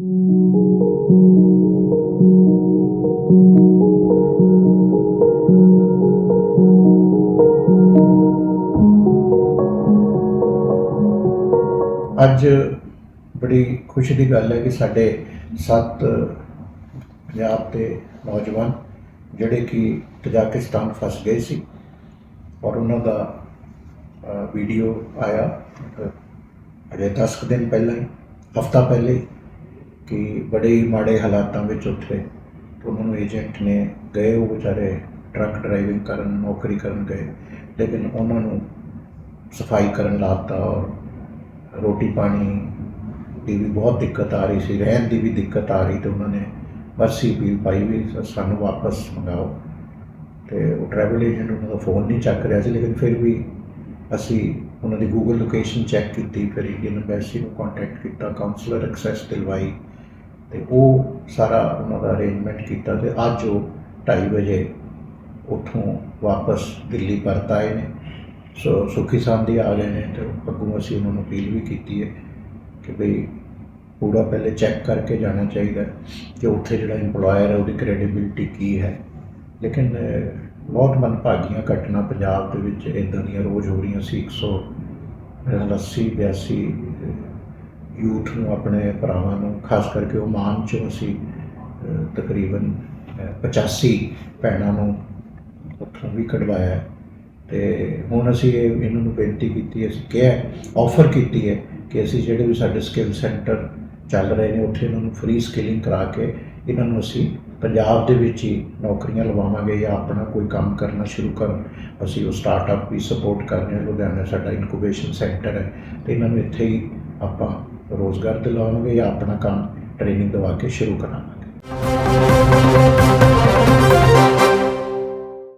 ਅੱਜ ਬੜੀ ਖੁਸ਼ੀ ਦੀ ਗੱਲ ਹੈ ਕਿ ਸਾਡੇ ਸੱਤ ਪੰਜਾਬ ਦੇ ਨੌਜਵਾਨ ਜਿਹੜੇ ਕਿ ਤਜਾਕਿਸਤਾਨ ਫਸ ਗਏ ਸੀ ਔਰ ਉਹਨਾਂ ਦਾ ਵੀਡੀਓ ਆਇਆ ਅਜੇ 10 ਕੁ ਦਿਨ ਪਹਿਲਾਂ ਹੀ, ਹਫਤਾ ਪਹਿਲੇ ਕਿ ਬੜੇ ਹੀ ਮਾੜੇ ਹਾਲਾਤਾਂ ਵਿੱਚ ਉੱਥੇ ਉਹਨਾਂ ਨੂੰ ਏਜੰਟ ਨੇ ਗਏ, ਉਹ ਵਿਚਾਰੇ ਟਰੱਕ ਡਰਾਈਵਿੰਗ ਕਰਨ, ਨੌਕਰੀ ਕਰਨ ਗਏ। ਲੇਕਿਨ ਉਹਨਾਂ ਨੂੰ ਸਫ਼ਾਈ ਕਰਨ ਲਾਤਾ ਔਰ ਰੋਟੀ ਪਾਣੀ ਦੀ ਵੀ ਬਹੁਤ ਦਿੱਕਤ ਆ ਰਹੀ ਸੀ, ਰਹਿਣ ਦੀ ਵੀ ਦਿੱਕਤ ਆ ਰਹੀ ਤੇ ਉਹਨਾਂ ਨੇ ਮਰਸੀ ਅਪੀਲ ਪਾਈ ਵੀ ਸਾਨੂੰ ਵਾਪਸ ਮੰਗਾਓ। ਤੇ ਉਹ ਟਰੈਵਲ ਏਜੰਟ ਉਹਨਾਂ ਦਾ ਫੋਨ ਨਹੀਂ ਚੱਕ ਰਿਹਾ ਸੀ, ਲੇਕਿਨ ਫਿਰ ਵੀ ਅਸੀਂ ਉਹਨਾਂ ਦੀ ਗੂਗਲ ਲੋਕੇਸ਼ਨ ਚੈੱਕ ਕੀਤੀ, ਫਿਰ ਇੰਡੀਅਨ ਐਮਬੈਸੀ ਨੂੰ ਕੰਟੈਕਟ ਕੀਤਾ ਕਾਉਂਸਲਰ ਐਕਸੈਸ ਦਿਲਵਾਈ। ਤੇ ਉਹ ਸਾਰਾ ਉਹਨਾਂ ਦਾ ਅਰੇਂਜਮੈਂਟ ਕੀਤਾ ਤੇ ਅੱਜ ਉਹ 2:30 ਵਜੇ ਉੱਥੋਂ ਵਾਪਸ ਦਿੱਲੀ ਪਰਤ ਆਏ ਨੇ। ਸੋ ਸੁਖੀ ਸਾਂਦੀ ਆ ਗਏ ਨੇ ਤੇ ਅੱਗੋਂ ਅਸੀਂ ਉਹਨਾਂ ਨੂੰ ਅਪੀਲ ਵੀ ਕੀਤੀ ਹੈ ਕਿ ਭਈ ਪੂਰਾ ਪਹਿਲੇ ਚੈੱਕ ਕਰਕੇ ਜਾਣਾ ਚਾਹੀਦਾ ਕਿ ਉੱਥੇ ਜਿਹੜਾ EMPLOYER ਹੈ ਉਹਦੀ ਕ੍ਰੈਡੀਬਿਲਟੀ ਕੀ ਹੈ। ਲੇਕਿਨ ਬਹੁਤ ਮਨਭਾਗੀਆਂ ਘਟਨਾ ਪੰਜਾਬ ਦੇ ਵਿੱਚ ਇਦਾਂ ਦੀਆਂ ਰੋਜ਼ ਹੋ ਰਹੀਆਂ ਸੀ 100 ਮੇਰੇ ਖਿਆਲ 80 82 ਯੂਥ ਨੂੰ ਆਪਣੇ ਭਰਾਵਾਂ ਨੂੰ ਖਾਸ ਕਰਕੇ ਓਮਾਨ ਚੋਂ ਅਸੀਂ ਤਕਰੀਬਨ ਅਹ, 85 ਭੈਣਾਂ ਨੂੰ ਉੱਥੋਂ ਵੀ ਕਢਵਾਇਆ। ਹੈ ਤੇ ਹੁਣ ਅਸੀਂ ਇਹ ਇਹਨਾਂ ਨੂੰ ਬੇਨਤੀ ਕੀਤੀ ਅਸੀਂ ਕਿਹਾ ਆਫਰ ਕੀਤੀ ਹੈ ਕਿ ਅਸੀਂ ਜਿਹੜੇ ਵੀ ਸਾਡੇ ਸਕਿੱਲ ਸੈਂਟਰ ਚੱਲ ਰਹੇ ਨੇ ਉੱਥੇ ਇਹਨਾਂ ਨੂੰ ਫ੍ਰੀ ਸਕਿਲਿੰਗ ਕਰਾ ਕੇ ਇਹਨਾਂ ਨੂੰ ਅਸੀਂ ਪੰਜਾਬ ਦੇ ਵਿੱਚ ਹੀ ਨੌਕਰੀਆਂ ਲਵਾਵਾਂਗੇ ਜਾਂ ਆਪਣਾ ਕੋਈ ਕੰਮ ਕਰਨਾ ਸ਼ੁਰੂ ਕਰਨ। ਅਸੀਂ ਉਹ ਸਟਾਰਟਅਪ ਵੀ ਸਪੋਰਟ ਕਰ ਰਹੇ ਹਾਂ ਲੁਧਿਆਣਾ ਸਾਡਾ ਇਨਕੂਬੇਸ਼ਨ ਸੈਂਟਰ ਹੈ। ਤੇ ਇਹਨਾਂ ਨੂੰ ਇੱਥੇ ਹੀ ਆਪਾਂ ਰੋਜ਼ਗਾਰ ਦਿਲਾਵਾਂਗੇ ਜਾਂ ਆਪਣਾ ਕੰਮ ਟ੍ਰੇਨਿੰਗ ਦਵਾ ਕੇ ਸ਼ੁਰੂ ਕਰਾਂਗੇ।